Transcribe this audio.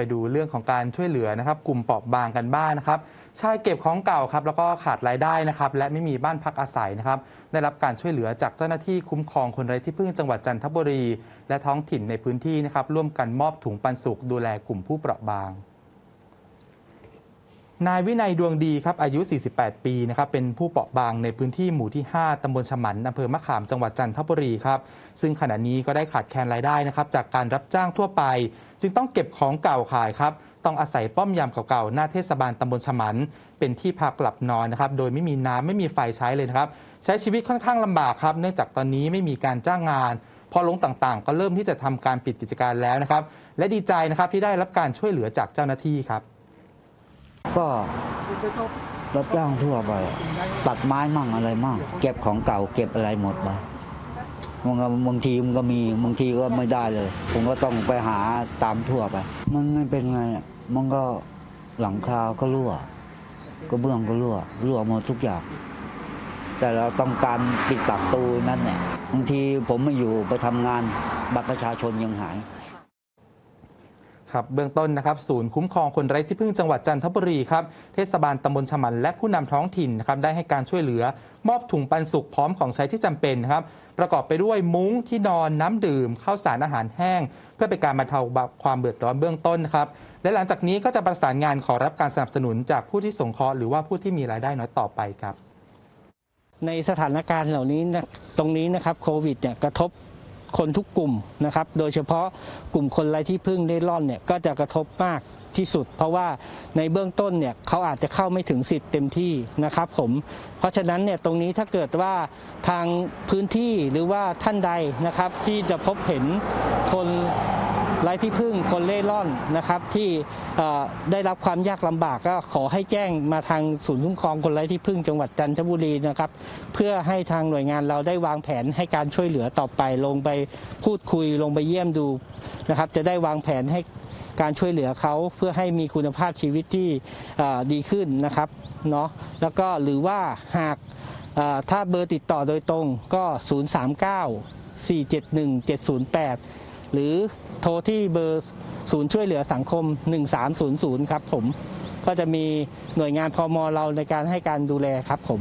ไปดูเรื่องของการช่วยเหลือนะครับ กลุ่มเปราะบางกันบ้างนะครับชายเก็บของเก่าครับแล้วก็ขาดรายได้นะครับ และไม่มีบ้านพักอาศัยนะครับ ได้รับการช่วยเหลือจากเจ้าหน้าที่คุ้มครองคนไร้ที่พึ่งจังหวัดจันทบุรี และท้องถิ่นในพื้นที่นะครับร่วมกันมอบถุงปันสุขดูแลกลุ่มผู้เปราะบาง นายวินัยดวงดีครับอายุ 48 ปีนะครับเป็นผู้เปราะบางในพื้นที่หมู่ที่ 5 ตำบลฉมันอำเภอมะขามจังหวัดจันทบุรีครับซึ่งขณะนี้ก็ได้ขาดแคลนรายได้นะครับจากการรับจ้างทั่วไป จึงต้องเก็บของเก่าขายครับต้องอาศัยป้อมยามเก่าๆหน้าเทศบาลตำบลฉมัน เป็นที่พักหลับนอนนะครับโดยไม่มีน้ำไม่มีไฟใช้เลยนะครับใช้ชีวิตค่อนข้างลำบากครับเนื่องจากตอนนี้ไม่มีการจ้างงานพอลงต่างๆ ก็เริ่มที่จะทำการปิดกิจการแล้วนะครับ และดีใจนะครับที่ได้รับการช่วยเหลือจากเจ้าหน้าที่ครับ ก็รับจ้างทั่วไป ตัดไม้มั่งอะไรมั่งเก็บของเก่าเก็บอะไรหมดไปบางบางทีมันก็มีบางทีก็ไม่ได้เลย ผมก็ต้องไปหาตามทั่วไป มันไม่เป็นไงมันก็หลังคาก็รั่วก็เบื้องก็รั่วรั่วหมดทุกอย่างแต่เราต้องการปิดปากตูนั่นแหละบางทีผมไม่อยู่ไปทำงานบัตรประชาชนยังหาย ครับเบื้องต้นนะครับศูนย์คุ้มครองคนไร้ที่พึ่งจังหวัดจันทบุรีครับเทศบาลตำบลฉมันและผู้นำท้องถิ่นนะครับได้ให้การช่วยเหลือ มอบถุงปันสุขพร้อมของใช้ที่จำเป็นครับประกอบไปด้วยมุ้งที่นอนน้ำดื่มข้าวสารอาหารแห้ง เพื่อเป็นการบรรเทาความเดือดร้อนเบื้องต้นครับและหลังจากนี้ก็จะประสานงานขอรับการสนับสนุนจากผู้ที่สงเคราะห์หรือว่าผู้ที่มีรายได้น้อยต่อไปครับ ในสถานการณ์เหล่านี้นะตรงนี้นะครับโควิดเนี่ยกระทบ คนทุกกลุ่มนะครับ โดยเฉพาะกลุ่มคนไร้ที่พึ่งได้ร่อนเนี่ยก็จะกระทบมากที่สุด เพราะว่าในเบื้องต้นเนี่ยเขาอาจจะเข้าไม่ถึงสิทธิ์เต็มที่นะครับผมเพราะฉะนั้นเนี่ยตรงนี้ถ้าเกิดว่าทางพื้นที่หรือว่าท่านใดนะครับที่จะพบเห็นคน ไร้ที่พึ่งคนเล่ร่อนนะครับที่ได้รับความยากลำบากก็ขอให้แจ้งมาทางศูนย์คุ้มครองคนไร้ที่พึ่งจังหวัดจันทบุรีนะครับเพื่อให้ทางหน่วยงานเราได้วางแผนให้การช่วยเหลือต่อไปลงไปพูดคุยลงไปเยี่ยมดูนะครับจะได้วางแผนให้การช่วยเหลือเขาเพื่อให้มีคุณภาพชีวิตที่ดีขึ้นนะครับเนาะแล้วก็หรือว่าหากถ้าเบอร์ติดต่อโดยตรงก็ 039 471 708 หรือโทรที่เบอร์ศูนย์ช่วยเหลือสังคม 1300 ครับผม ก็จะมีหน่วยงานพมเราในการให้การดูแลครับผม